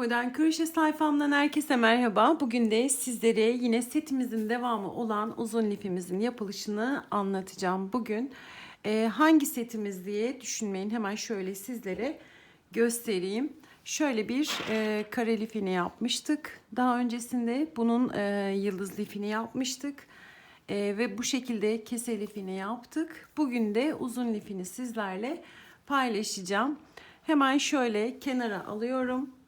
Modern Kroşe sayfamdan herkese merhaba. Bugün de sizlere yine setimizin devamı olan uzun lifimizin yapılışını anlatacağım. Bugün e, hangi setimiz diye düşünmeyin. Hemen şöyle sizlere göstereyim. Şöyle bir e, kare lifini yapmıştık. Daha öncesinde bunun e, yıldız lifini yapmıştık. E, ve bu şekilde kese lifini yaptık. Bugün de uzun lifini sizlerle paylaşacağım. Hemen şöyle kenara alıyorum.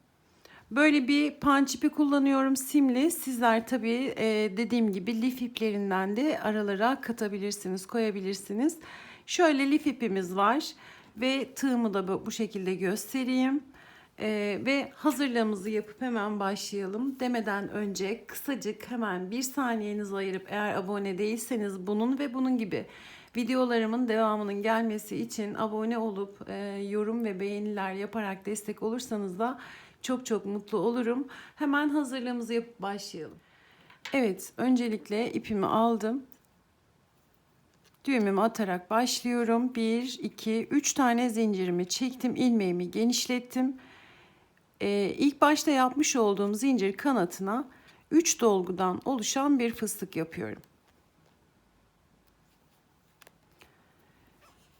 Böyle bir punch ipi kullanıyorum simli. Sizler tabii e, dediğim gibi lif iplerinden de aralara katabilirsiniz, koyabilirsiniz. Şöyle lif ipimiz var ve tığımı da bu, şekilde göstereyim. E, ve hazırlığımızı yapıp hemen başlayalım. Demeden önce kısacık hemen bir saniyenizi ayırıp eğer abone değilseniz bunun ve bunun gibi videolarımın devamının gelmesi için abone olup e, yorum ve beğeniler yaparak destek olursanız da çok çok mutlu olurum. Hemen hazırlığımızı yapıp başlayalım. Evet, öncelikle ipimi aldım. Düğümümü atarak başlıyorum. 1, 2, 3 tane zincirimi çektim. ilmeğimi genişlettim. Ee, ilk başta yapmış olduğum zincir kanatına 3 dolgudan oluşan bir fıstık yapıyorum.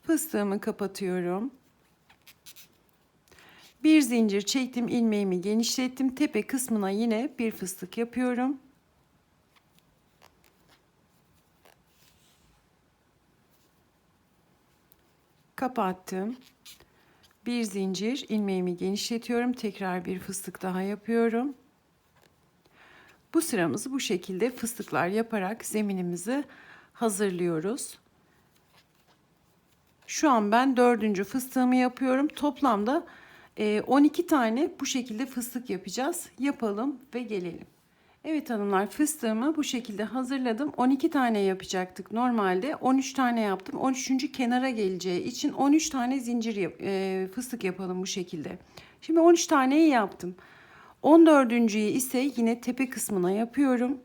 Fıstığımı kapatıyorum. Bir zincir çektim, ilmeğimi genişlettim. Tepe kısmına yine bir fıstık yapıyorum. Kapattım. Bir zincir, ilmeğimi genişletiyorum. Tekrar bir fıstık daha yapıyorum. Bu sıramızı bu şekilde fıstıklar yaparak zeminimizi hazırlıyoruz. Şu an ben dördüncü fıstığımı yapıyorum. Toplamda 12 ee, tane bu şekilde fıstık yapacağız. Yapalım ve gelelim. Evet hanımlar fıstığımı bu şekilde hazırladım. 12 tane yapacaktık normalde. 13 tane yaptım. 13. kenara geleceği için 13 tane zincir yap, e, fıstık yapalım bu şekilde. Şimdi 13 taneyi yaptım. 14.yi ise yine tepe kısmına yapıyorum.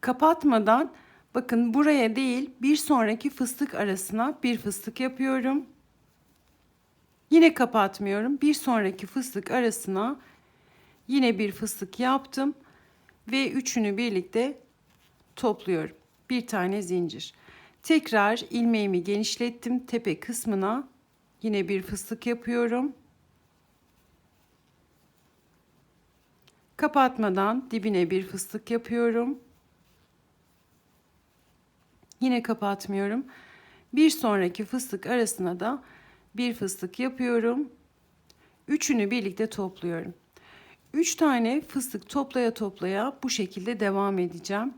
Kapatmadan bakın buraya değil bir sonraki fıstık arasına bir fıstık yapıyorum. Yine kapatmıyorum. Bir sonraki fıstık arasına yine bir fıstık yaptım ve üçünü birlikte topluyorum. Bir tane zincir. Tekrar ilmeğimi genişlettim. Tepe kısmına yine bir fıstık yapıyorum. Kapatmadan dibine bir fıstık yapıyorum. Yine kapatmıyorum. Bir sonraki fıstık arasına da bir fıstık yapıyorum. Üçünü birlikte topluyorum. Üç tane fıstık toplaya toplaya bu şekilde devam edeceğim.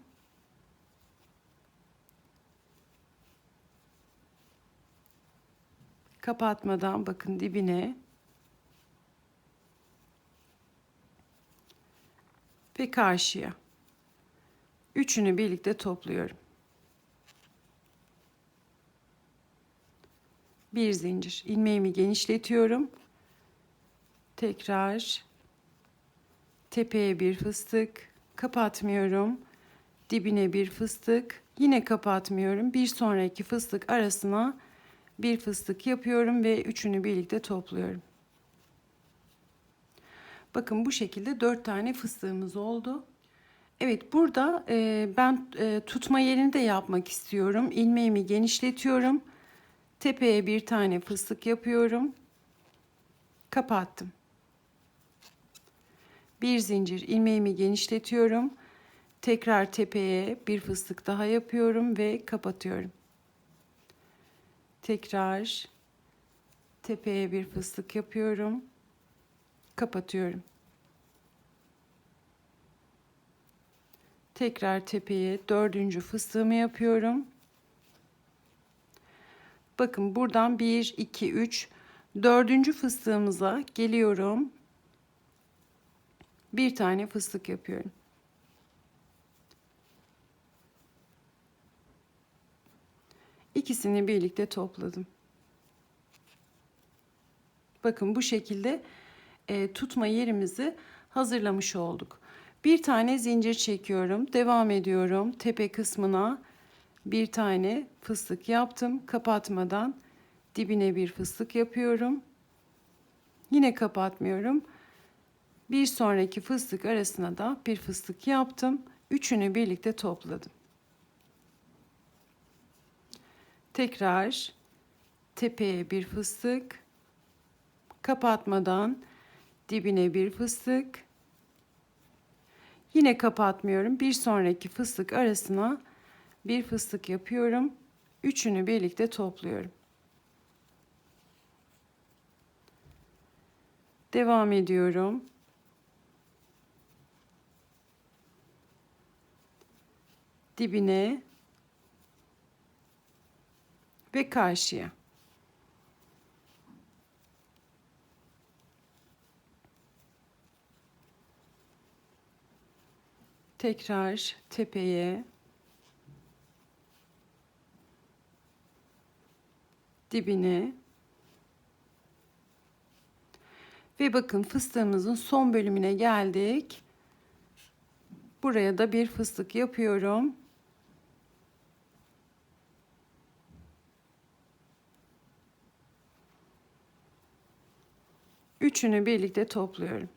Kapatmadan bakın dibine. Ve karşıya. Üçünü birlikte topluyorum. Bir zincir. İlmeğimi genişletiyorum. Tekrar tepeye bir fıstık kapatmıyorum. Dibine bir fıstık. Yine kapatmıyorum. Bir sonraki fıstık arasına bir fıstık yapıyorum ve üçünü birlikte topluyorum. Bakın bu şekilde dört tane fıstığımız oldu. Evet burada e, ben e, tutma yerini de yapmak istiyorum. İlmeğimi genişletiyorum Tepeye bir tane fıstık yapıyorum. Kapattım. Bir zincir ilmeğimi genişletiyorum. Tekrar tepeye bir fıstık daha yapıyorum ve kapatıyorum. Tekrar tepeye bir fıstık yapıyorum. Kapatıyorum. Tekrar tepeye dördüncü fıstığımı yapıyorum. Bakın buradan 1, 2, 3, dördüncü fıstığımıza geliyorum. Bir tane fıstık yapıyorum. İkisini birlikte topladım. Bakın bu şekilde e, tutma yerimizi hazırlamış olduk. Bir tane zincir çekiyorum. Devam ediyorum tepe kısmına bir tane fıstık yaptım kapatmadan dibine bir fıstık yapıyorum Yine kapatmıyorum. Bir sonraki fıstık arasına da bir fıstık yaptım. Üçünü birlikte topladım. Tekrar tepeye bir fıstık, kapatmadan dibine bir fıstık. Yine kapatmıyorum. Bir sonraki fıstık arasına bir fıstık yapıyorum. Üçünü birlikte topluyorum. Devam ediyorum. Dibine ve karşıya. Tekrar tepeye dibine ve bakın fıstığımızın son bölümüne geldik. Buraya da bir fıstık yapıyorum. Üçünü birlikte topluyorum.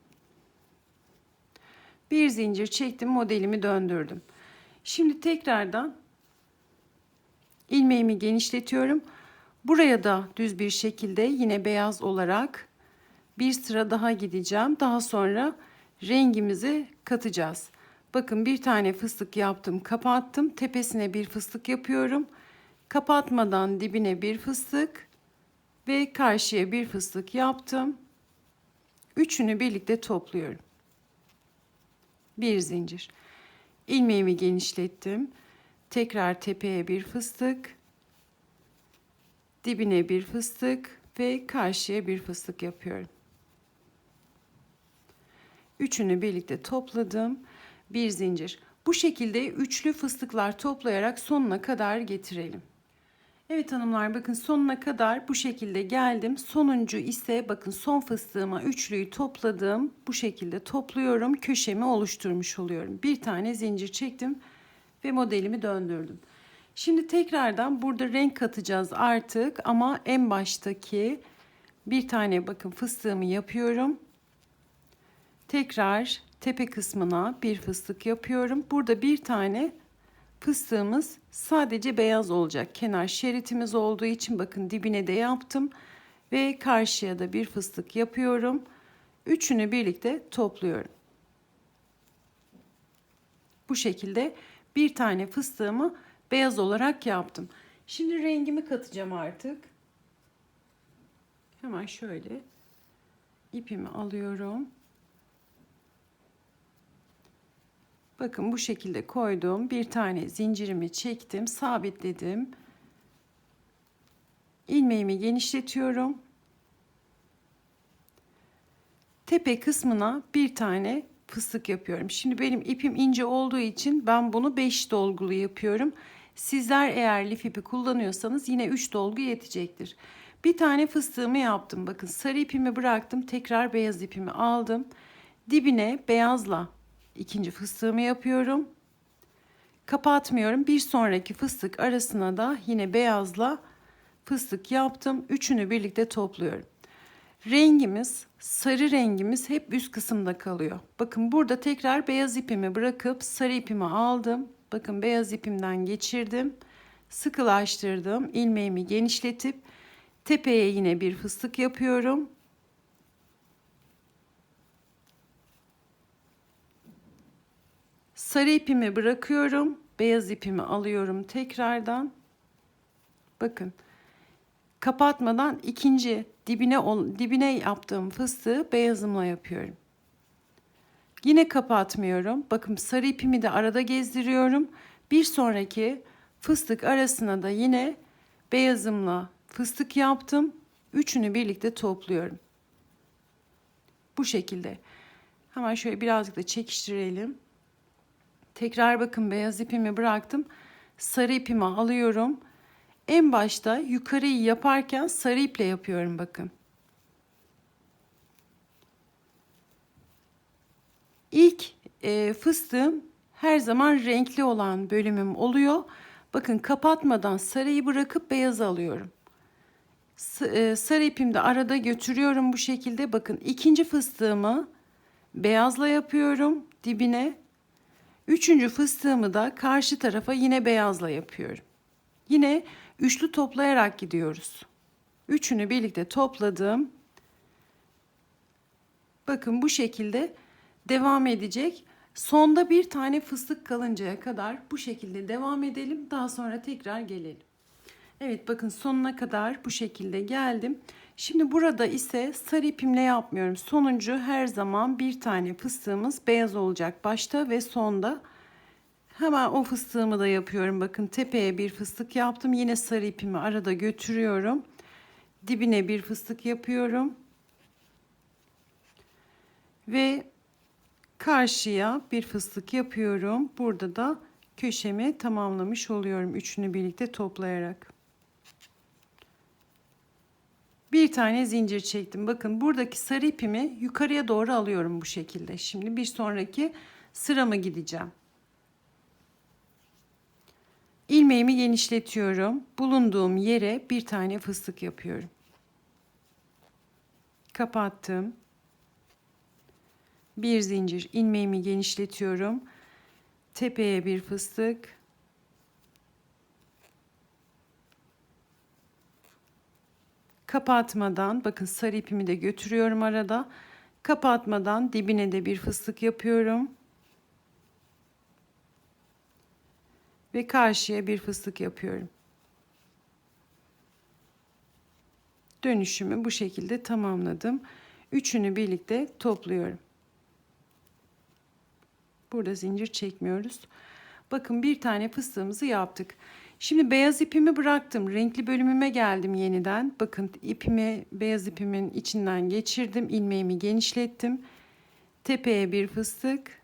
Bir zincir çektim, modelimi döndürdüm. Şimdi tekrardan ilmeğimi genişletiyorum. Buraya da düz bir şekilde yine beyaz olarak bir sıra daha gideceğim. Daha sonra rengimizi katacağız. Bakın bir tane fıstık yaptım, kapattım. Tepesine bir fıstık yapıyorum. Kapatmadan dibine bir fıstık ve karşıya bir fıstık yaptım. Üçünü birlikte topluyorum. Bir zincir. İlmeğimi genişlettim. Tekrar tepeye bir fıstık. Dibine bir fıstık ve karşıya bir fıstık yapıyorum. Üçünü birlikte topladım. Bir zincir. Bu şekilde üçlü fıstıklar toplayarak sonuna kadar getirelim. Evet hanımlar bakın sonuna kadar bu şekilde geldim. Sonuncu ise bakın son fıstığıma üçlüyü topladım. Bu şekilde topluyorum. Köşemi oluşturmuş oluyorum. Bir tane zincir çektim ve modelimi döndürdüm. Şimdi tekrardan burada renk katacağız artık ama en baştaki bir tane bakın fıstığımı yapıyorum. Tekrar tepe kısmına bir fıstık yapıyorum. Burada bir tane fıstığımız sadece beyaz olacak. Kenar şeritimiz olduğu için bakın dibine de yaptım. Ve karşıya da bir fıstık yapıyorum. Üçünü birlikte topluyorum. Bu şekilde bir tane fıstığımı beyaz olarak yaptım. Şimdi rengimi katacağım artık. Hemen şöyle ipimi alıyorum. Bakın bu şekilde koydum. Bir tane zincirimi çektim, sabitledim. İlmeğimi genişletiyorum. Tepe kısmına bir tane fıstık yapıyorum. Şimdi benim ipim ince olduğu için ben bunu 5 dolgulu yapıyorum. Sizler eğer lif ipi kullanıyorsanız yine 3 dolgu yetecektir. Bir tane fıstığımı yaptım. Bakın sarı ipimi bıraktım. Tekrar beyaz ipimi aldım. Dibine beyazla ikinci fıstığımı yapıyorum. Kapatmıyorum. Bir sonraki fıstık arasına da yine beyazla fıstık yaptım. Üçünü birlikte topluyorum. Rengimiz, sarı rengimiz hep üst kısımda kalıyor. Bakın burada tekrar beyaz ipimi bırakıp sarı ipimi aldım. Bakın beyaz ipimden geçirdim. Sıkılaştırdım. ilmeğimi genişletip tepeye yine bir fıstık yapıyorum. Sarı ipimi bırakıyorum. Beyaz ipimi alıyorum tekrardan. Bakın. Kapatmadan ikinci dibine dibine yaptığım fıstığı beyazımla yapıyorum. Yine kapatmıyorum. Bakın sarı ipimi de arada gezdiriyorum. Bir sonraki fıstık arasına da yine beyazımla fıstık yaptım. Üçünü birlikte topluyorum. Bu şekilde. Hemen şöyle birazcık da çekiştirelim. Tekrar bakın beyaz ipimi bıraktım. Sarı ipimi alıyorum. En başta yukarıyı yaparken sarı iple yapıyorum bakın. İlk e, fıstığım her zaman renkli olan bölümüm oluyor. Bakın kapatmadan sarıyı bırakıp beyaz alıyorum. E, sarı ipimi de arada götürüyorum bu şekilde. Bakın ikinci fıstığımı beyazla yapıyorum dibine. Üçüncü fıstığımı da karşı tarafa yine beyazla yapıyorum. Yine üçlü toplayarak gidiyoruz. Üçünü birlikte topladım. Bakın bu şekilde devam edecek. Sonda bir tane fıstık kalıncaya kadar bu şekilde devam edelim. Daha sonra tekrar gelelim. Evet bakın sonuna kadar bu şekilde geldim. Şimdi burada ise sarı ipimle yapmıyorum. Sonuncu her zaman bir tane fıstığımız beyaz olacak başta ve sonda. Hemen o fıstığımı da yapıyorum. Bakın tepeye bir fıstık yaptım. Yine sarı ipimi arada götürüyorum. Dibine bir fıstık yapıyorum. Ve karşıya bir fıstık yapıyorum. Burada da köşemi tamamlamış oluyorum. Üçünü birlikte toplayarak. Bir tane zincir çektim. Bakın buradaki sarı ipimi yukarıya doğru alıyorum bu şekilde. Şimdi bir sonraki sıramı gideceğim. İlmeğimi genişletiyorum. Bulunduğum yere bir tane fıstık yapıyorum. Kapattım. Bir zincir ilmeğimi genişletiyorum. Tepeye bir fıstık. Kapatmadan bakın sarı ipimi de götürüyorum arada. Kapatmadan dibine de bir fıstık yapıyorum. Ve karşıya bir fıstık yapıyorum. Dönüşümü bu şekilde tamamladım. Üçünü birlikte topluyorum. Burada zincir çekmiyoruz. Bakın bir tane fıstığımızı yaptık. Şimdi beyaz ipimi bıraktım. Renkli bölümüme geldim yeniden. Bakın ipimi beyaz ipimin içinden geçirdim. ilmeğimi genişlettim. Tepeye bir fıstık.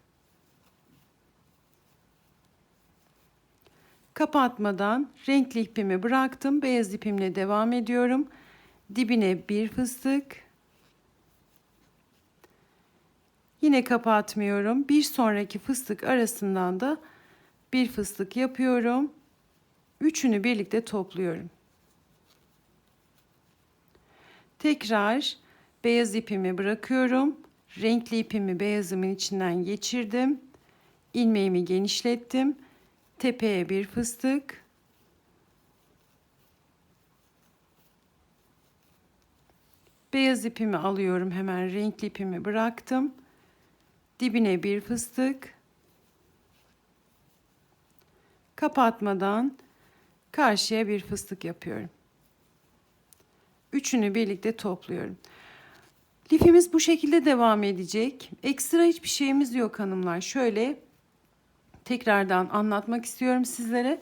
Kapatmadan renkli ipimi bıraktım. Beyaz ipimle devam ediyorum. Dibine bir fıstık. Yine kapatmıyorum. Bir sonraki fıstık arasından da bir fıstık yapıyorum. Üçünü birlikte topluyorum. Tekrar beyaz ipimi bırakıyorum. Renkli ipimi beyazımın içinden geçirdim. İlmeğimi genişlettim. Tepeye bir fıstık. Beyaz ipimi alıyorum hemen renkli ipimi bıraktım. Dibine bir fıstık. Kapatmadan karşıya bir fıstık yapıyorum. Üçünü birlikte topluyorum. Lifimiz bu şekilde devam edecek. Ekstra hiçbir şeyimiz yok hanımlar. Şöyle tekrardan anlatmak istiyorum sizlere.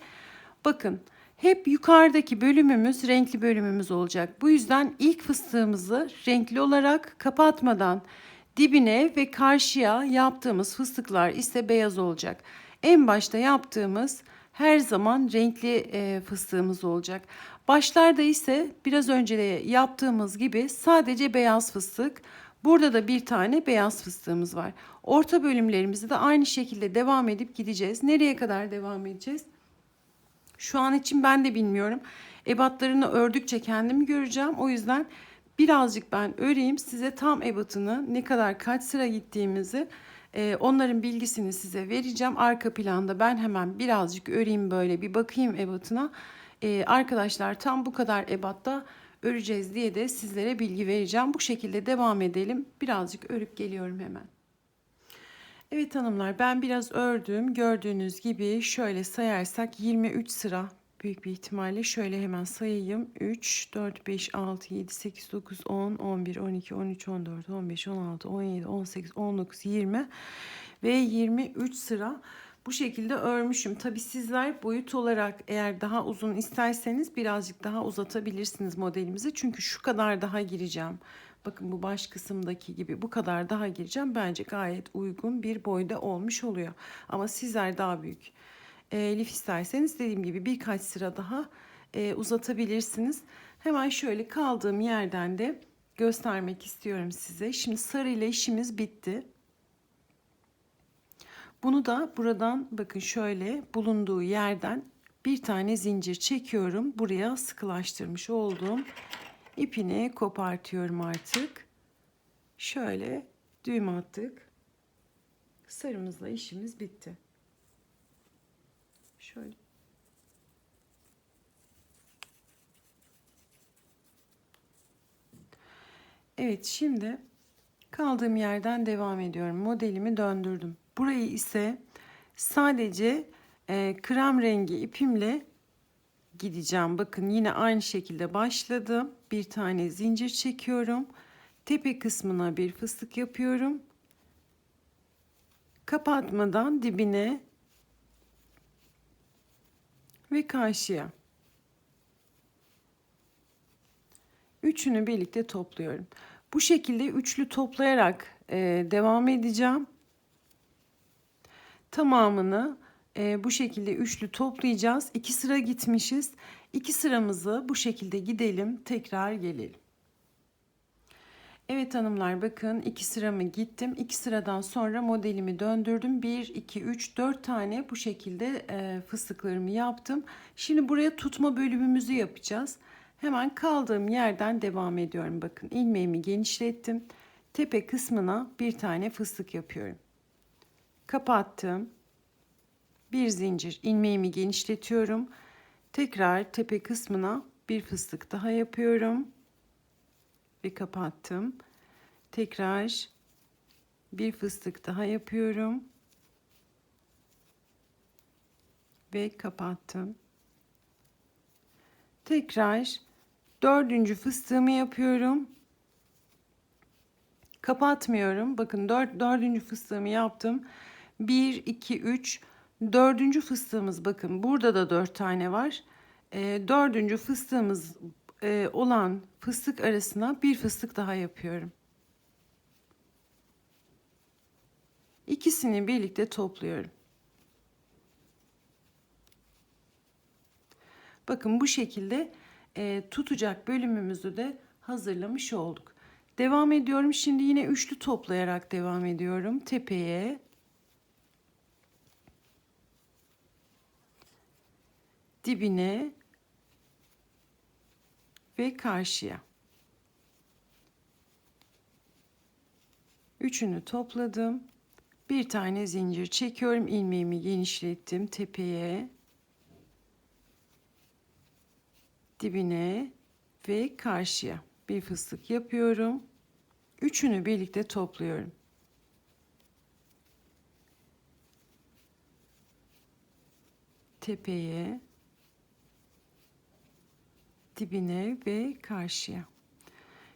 Bakın hep yukarıdaki bölümümüz renkli bölümümüz olacak. Bu yüzden ilk fıstığımızı renkli olarak kapatmadan dibine ve karşıya yaptığımız fıstıklar ise beyaz olacak. En başta yaptığımız her zaman renkli e, fıstığımız olacak. Başlarda ise biraz önce de yaptığımız gibi sadece beyaz fıstık. Burada da bir tane beyaz fıstığımız var. Orta bölümlerimizi de aynı şekilde devam edip gideceğiz. Nereye kadar devam edeceğiz? Şu an için ben de bilmiyorum. Ebatlarını ördükçe kendimi göreceğim. O yüzden birazcık ben öreyim. Size tam ebatını ne kadar kaç sıra gittiğimizi e, onların bilgisini size vereceğim. Arka planda ben hemen birazcık öreyim böyle bir bakayım ebatına. E, arkadaşlar tam bu kadar ebatta öreceğiz diye de sizlere bilgi vereceğim. Bu şekilde devam edelim. Birazcık örüp geliyorum hemen. Evet hanımlar ben biraz ördüm. Gördüğünüz gibi şöyle sayarsak 23 sıra büyük bir ihtimalle şöyle hemen sayayım. 3, 4, 5, 6, 7, 8, 9, 10, 11, 12, 13, 14, 15, 16, 17, 18, 19, 20 ve 23 sıra bu şekilde örmüşüm. Tabi sizler boyut olarak eğer daha uzun isterseniz birazcık daha uzatabilirsiniz modelimizi. Çünkü şu kadar daha gireceğim. Bakın bu baş kısımdaki gibi bu kadar daha gireceğim. Bence gayet uygun bir boyda olmuş oluyor. Ama sizler daha büyük e, lif isterseniz dediğim gibi birkaç sıra daha e, uzatabilirsiniz. Hemen şöyle kaldığım yerden de göstermek istiyorum size. Şimdi sarı ile işimiz bitti. Bunu da buradan bakın şöyle bulunduğu yerden bir tane zincir çekiyorum. Buraya sıkılaştırmış olduğum ipini kopartıyorum artık. Şöyle düğüm attık. Sarımızla işimiz bitti. Şöyle. Evet şimdi kaldığım yerden devam ediyorum. Modelimi döndürdüm. Burayı ise sadece e, krem rengi ipimle gideceğim. Bakın yine aynı şekilde başladım. Bir tane zincir çekiyorum. Tepe kısmına bir fıstık yapıyorum. Kapatmadan dibine ve karşıya. Üçünü birlikte topluyorum. Bu şekilde üçlü toplayarak e, devam edeceğim. Tamamını e, bu şekilde üçlü toplayacağız. İki sıra gitmişiz. İki sıramızı bu şekilde gidelim. Tekrar gelelim. Evet hanımlar bakın iki sıramı gittim. İki sıradan sonra modelimi döndürdüm. 1, 2, 3, 4 tane bu şekilde e, fıstıklarımı yaptım. Şimdi buraya tutma bölümümüzü yapacağız. Hemen kaldığım yerden devam ediyorum. Bakın ilmeğimi genişlettim. Tepe kısmına bir tane fıstık yapıyorum. Kapattım. Bir zincir ilmeğimi genişletiyorum. Tekrar tepe kısmına bir fıstık daha yapıyorum. Ve kapattım. Tekrar bir fıstık daha yapıyorum. Ve kapattım. Tekrar dördüncü fıstığımı yapıyorum. Kapatmıyorum. Bakın dört, dördüncü fıstığımı yaptım. Bir, iki, üç. Dördüncü fıstığımız bakın burada da dört tane var. E, dördüncü fıstığımız e, olan fıstık arasına bir fıstık daha yapıyorum. İkisini birlikte topluyorum. Bakın bu şekilde e, tutacak bölümümüzü de hazırlamış olduk. Devam ediyorum. Şimdi yine üçlü toplayarak devam ediyorum. Tepeye dibine ve karşıya. Üçünü topladım. Bir tane zincir çekiyorum. ilmeğimi genişlettim tepeye. Dibine ve karşıya bir fıstık yapıyorum. Üçünü birlikte topluyorum. Tepeye dibine ve karşıya.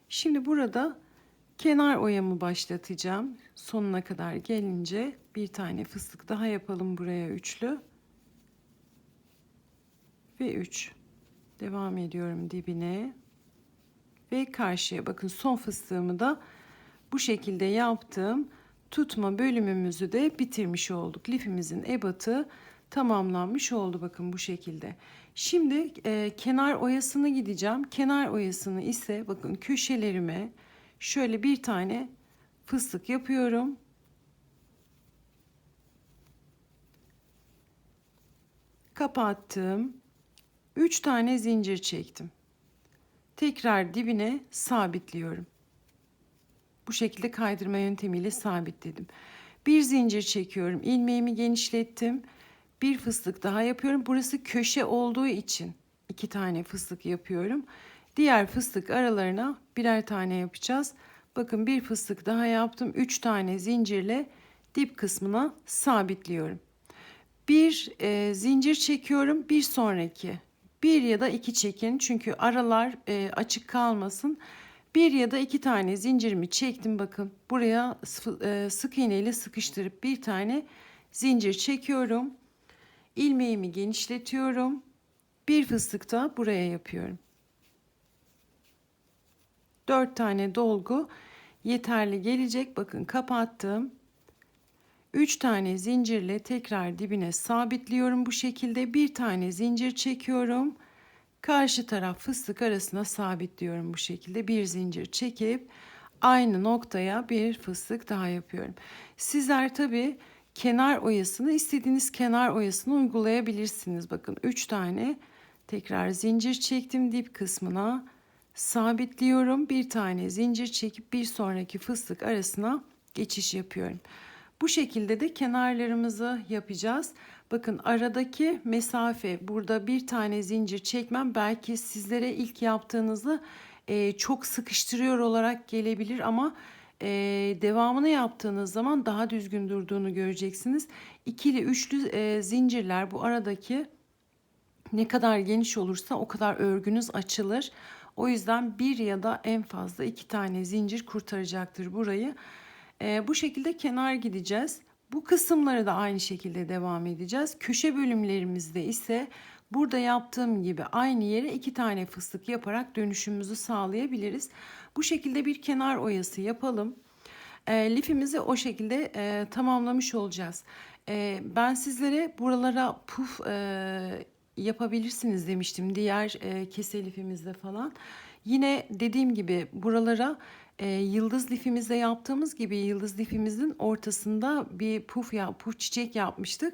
Şimdi burada kenar oyamı başlatacağım. Sonuna kadar gelince bir tane fıstık daha yapalım buraya üçlü. Ve üç. Devam ediyorum dibine. Ve karşıya bakın son fıstığımı da bu şekilde yaptım. Tutma bölümümüzü de bitirmiş olduk. Lifimizin ebatı tamamlanmış oldu bakın bu şekilde. Şimdi e, kenar oyasını gideceğim. Kenar oyasını ise bakın köşelerime şöyle bir tane fıstık yapıyorum. Kapattım. 3 tane zincir çektim. Tekrar dibine sabitliyorum. Bu şekilde kaydırma yöntemiyle sabitledim. Bir zincir çekiyorum. ilmeğimi genişlettim bir fıstık daha yapıyorum. Burası köşe olduğu için iki tane fıstık yapıyorum. Diğer fıstık aralarına birer tane yapacağız. Bakın bir fıstık daha yaptım. Üç tane zincirle dip kısmına sabitliyorum. Bir e, zincir çekiyorum. Bir sonraki bir ya da iki çekin çünkü aralar e, açık kalmasın. Bir ya da iki tane zincirimi çektim bakın buraya e, sık iğne ile sıkıştırıp bir tane zincir çekiyorum ilmeğimi genişletiyorum. Bir fıstık da buraya yapıyorum. 4 tane dolgu yeterli gelecek. Bakın kapattım. 3 tane zincirle tekrar dibine sabitliyorum bu şekilde. Bir tane zincir çekiyorum. Karşı taraf fıstık arasına sabitliyorum bu şekilde. Bir zincir çekip aynı noktaya bir fıstık daha yapıyorum. Sizler tabi kenar oyasını istediğiniz kenar oyasını uygulayabilirsiniz. Bakın 3 tane tekrar zincir çektim dip kısmına. sabitliyorum. Bir tane zincir çekip bir sonraki fıstık arasına geçiş yapıyorum. Bu şekilde de kenarlarımızı yapacağız. Bakın aradaki mesafe burada bir tane zincir çekmem belki sizlere ilk yaptığınızda e, çok sıkıştırıyor olarak gelebilir ama e, devamını yaptığınız zaman daha düzgün durduğunu göreceksiniz. İkili üçlü e, zincirler bu aradaki ne kadar geniş olursa o kadar örgünüz açılır. O yüzden bir ya da en fazla iki tane zincir kurtaracaktır burayı. Ee, bu şekilde kenar gideceğiz. Bu kısımları da aynı şekilde devam edeceğiz. Köşe bölümlerimizde ise burada yaptığım gibi aynı yere iki tane fıstık yaparak dönüşümümüzü sağlayabiliriz. Bu şekilde bir kenar oyası yapalım. E, lifimizi o şekilde e, tamamlamış olacağız. E, ben sizlere buralara puf e, yapabilirsiniz demiştim diğer e, kese lifimizde falan. Yine dediğim gibi buralara e, yıldız lifimizde yaptığımız gibi yıldız lifimizin ortasında bir puf ya puf çiçek yapmıştık.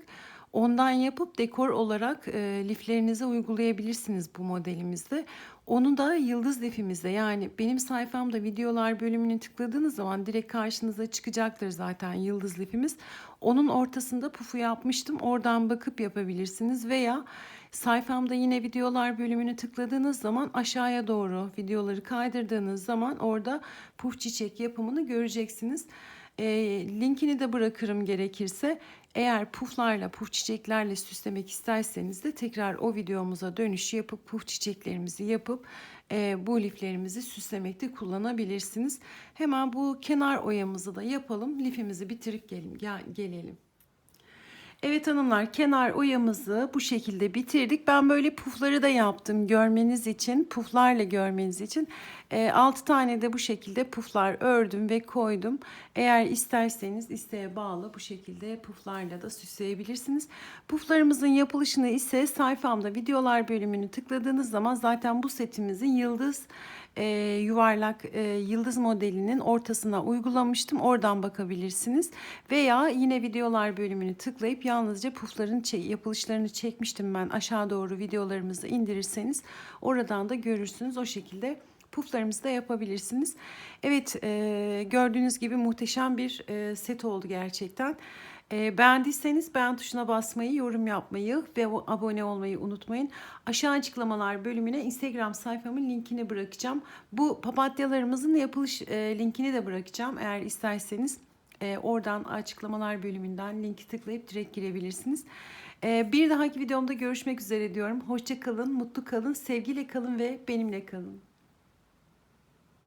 Ondan yapıp dekor olarak e, liflerinize uygulayabilirsiniz bu modelimizde. Onu da yıldız lifimizde yani benim sayfamda videolar bölümünü tıkladığınız zaman direkt karşınıza çıkacaktır zaten yıldız lifimiz. Onun ortasında pufu yapmıştım. Oradan bakıp yapabilirsiniz veya sayfamda yine videolar bölümünü tıkladığınız zaman aşağıya doğru videoları kaydırdığınız zaman orada puf çiçek yapımını göreceksiniz. E, linkini de bırakırım gerekirse. Eğer puflarla, puf çiçeklerle süslemek isterseniz de tekrar o videomuza dönüş yapıp puf çiçeklerimizi yapıp e, bu liflerimizi süslemekte kullanabilirsiniz. Hemen bu kenar oyamızı da yapalım. Lifimizi bitirip gelin, gel, gelelim. Evet hanımlar kenar oyamızı bu şekilde bitirdik. Ben böyle pufları da yaptım görmeniz için, puflarla görmeniz için. E, 6 tane de bu şekilde puflar ördüm ve koydum. Eğer isterseniz isteğe bağlı bu şekilde puflarla da süsleyebilirsiniz. Puflarımızın yapılışını ise sayfamda videolar bölümünü tıkladığınız zaman zaten bu setimizin yıldız e, yuvarlak e, yıldız modelinin ortasına uygulamıştım. Oradan bakabilirsiniz. Veya yine videolar bölümünü tıklayıp yalnızca pufların yapılışlarını çekmiştim ben. Aşağı doğru videolarımızı indirirseniz oradan da görürsünüz. O şekilde puflarımızı da yapabilirsiniz. Evet e, gördüğünüz gibi muhteşem bir e, set oldu gerçekten. E, beğendiyseniz beğen tuşuna basmayı, yorum yapmayı ve abone olmayı unutmayın. Aşağı açıklamalar bölümüne Instagram sayfamın linkini bırakacağım. Bu papatyalarımızın yapılış e, linkini de bırakacağım eğer isterseniz. E, oradan açıklamalar bölümünden linki tıklayıp direkt girebilirsiniz. E, bir dahaki videomda görüşmek üzere diyorum. Hoşça kalın, mutlu kalın, sevgiyle kalın ve benimle kalın.